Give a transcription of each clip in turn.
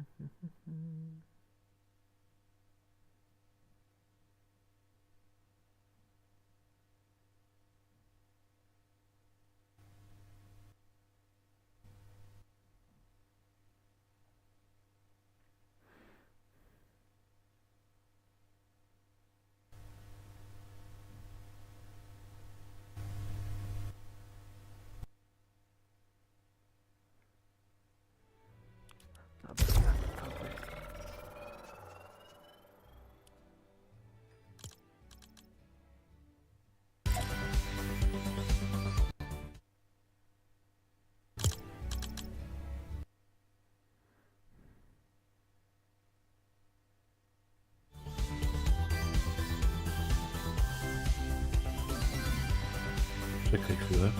Mm-hmm. Czekaj chwilę.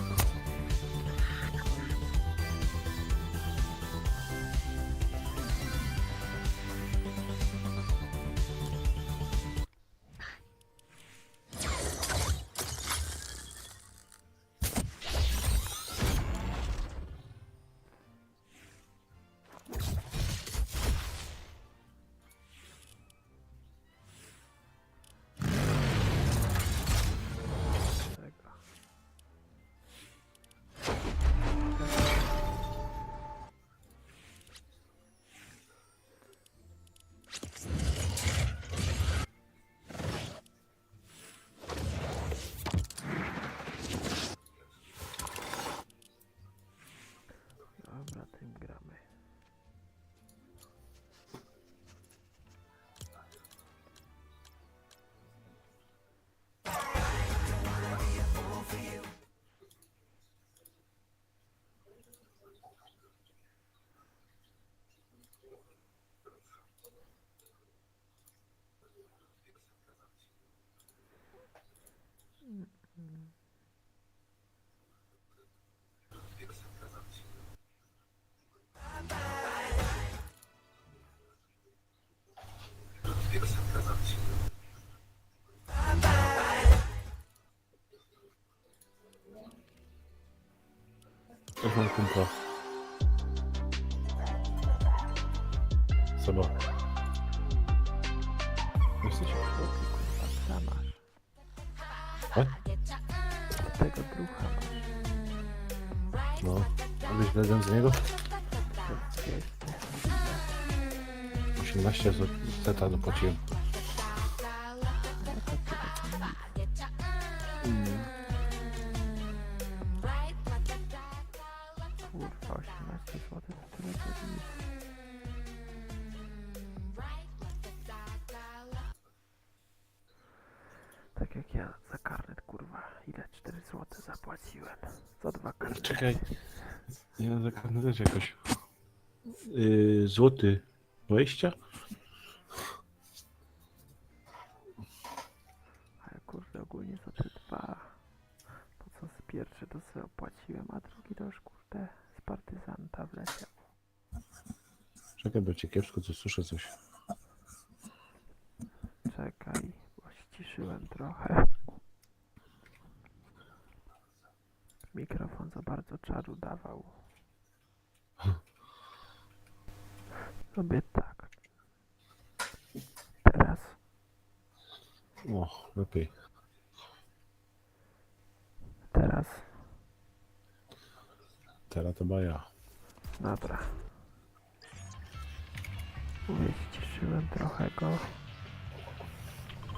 Też mam kumpla. Seba. Jesteś? Kurwa, masz. E? Tego drucha masz. No. A wlezłem z niego? Pięknie. 18 z- zeta dopłaciłem. Mm. Zapłaciłem za dwa karnety. Czekaj. Ja za kartę też jakoś. Yy, złoty 20? Ale kurde, ogólnie za te dwa, to co z pierwszy to sobie opłaciłem, a drugi to już kurde z partyzanta wleciał. Czekaj, bo cię kiepsko co słyszę coś. Czekaj, bo ściszyłem trochę. Mikrofon za czaru dawał. Robię tak. Teraz O, lepiej. Teraz. Teraz to baja. Dobra. Mówię, ściszyłem trochę go.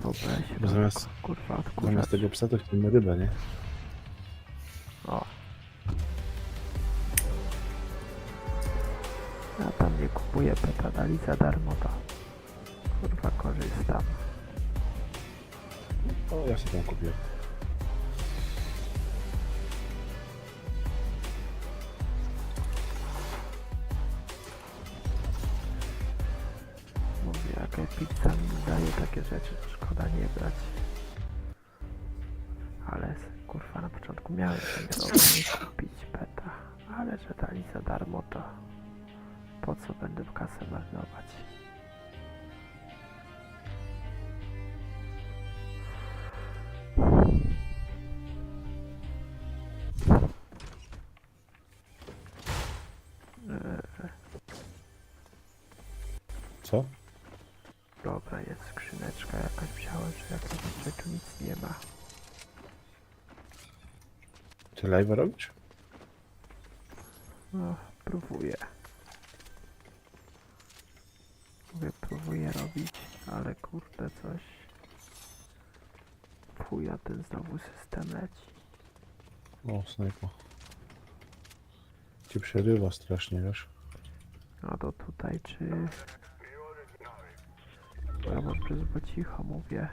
Bo zamiast- kurwa odkurzać. Zamiast tego psa to chcemy rybę, nie? O. kupuję peta, dali za darmo to. Kurwa korzystam. O, ja sobie tam kupię. Mówię, jak pizza mi daje takie rzeczy, to szkoda nie brać. Ale kurwa na początku miałem sobie kupić peta, ale że dali za darmo to po co będę w kasę marnować. Eee, Co? Dobra, jest skrzyneczka jakaś wziąłem, że jeszcze tu nic nie ma. Ty live robisz? No, próbuję. Mówię, ale kurde coś. Chuja, ten znowu system leci. O, snajpa. Cię przerywa strasznie, wiesz? No to tutaj czy... Ja bo cicho mówię.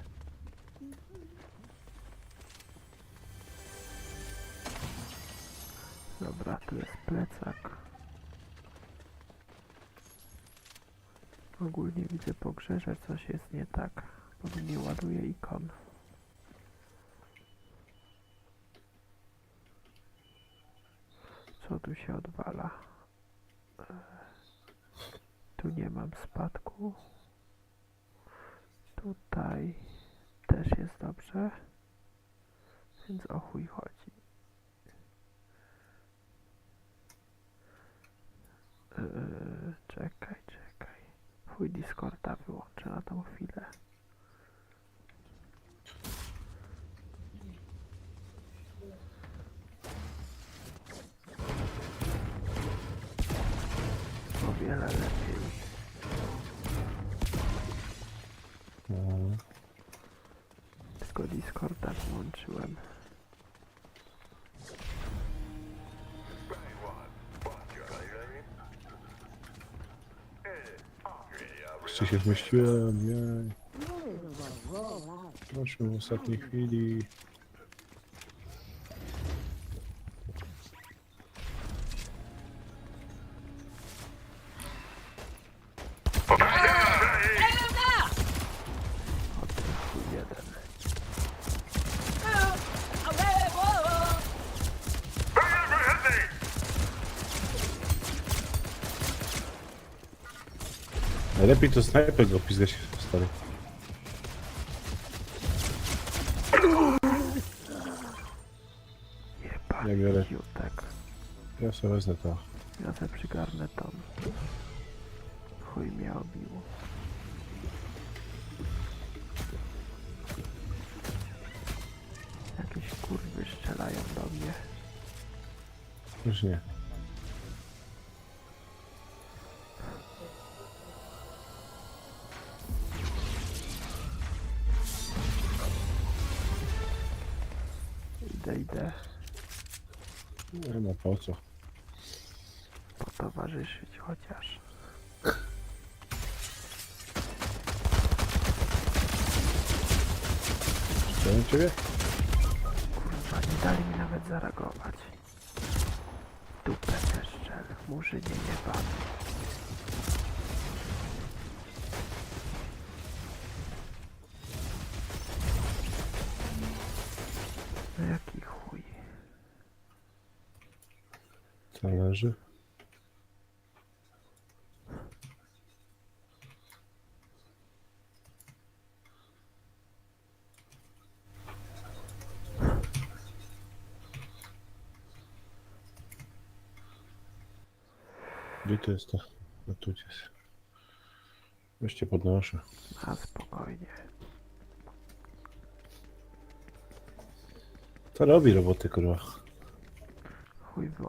Dobra, tu jest plecak. Ogólnie widzę po grze, że coś jest nie tak, bo nie ładuje ikon. Co tu się odwala? Tu nie mam spadku. Tutaj też jest dobrze. Więc o chuj chodzi. Yy, czekaj. Chuj Discorda wyłączę na tą chwilę. O wiele lepiej. No, Tylko Discorda wyłączyłem. Jeszcze się zmieściłem, jej. Proszę w ostatniej chwili. O Najlepiej to snajper go pizgać, stary. Ja biorę. Jebany jutek. Ja sobie wezmę to. Ja se przygarnę tą. Chuj mnie obił. Jakieś kurwy strzelają do mnie. Już nie. Nie ma po co. potowarzyszyć chociaż. Chciałem ciebie? Kurwa, nie dali mi nawet zareagować. Dupę też strzel, murzynie nie pan. Zależy. Gdzie to jest to? No tu podnoszę. A spokojnie. To robi roboty, kurwa. Chuj wyłączył.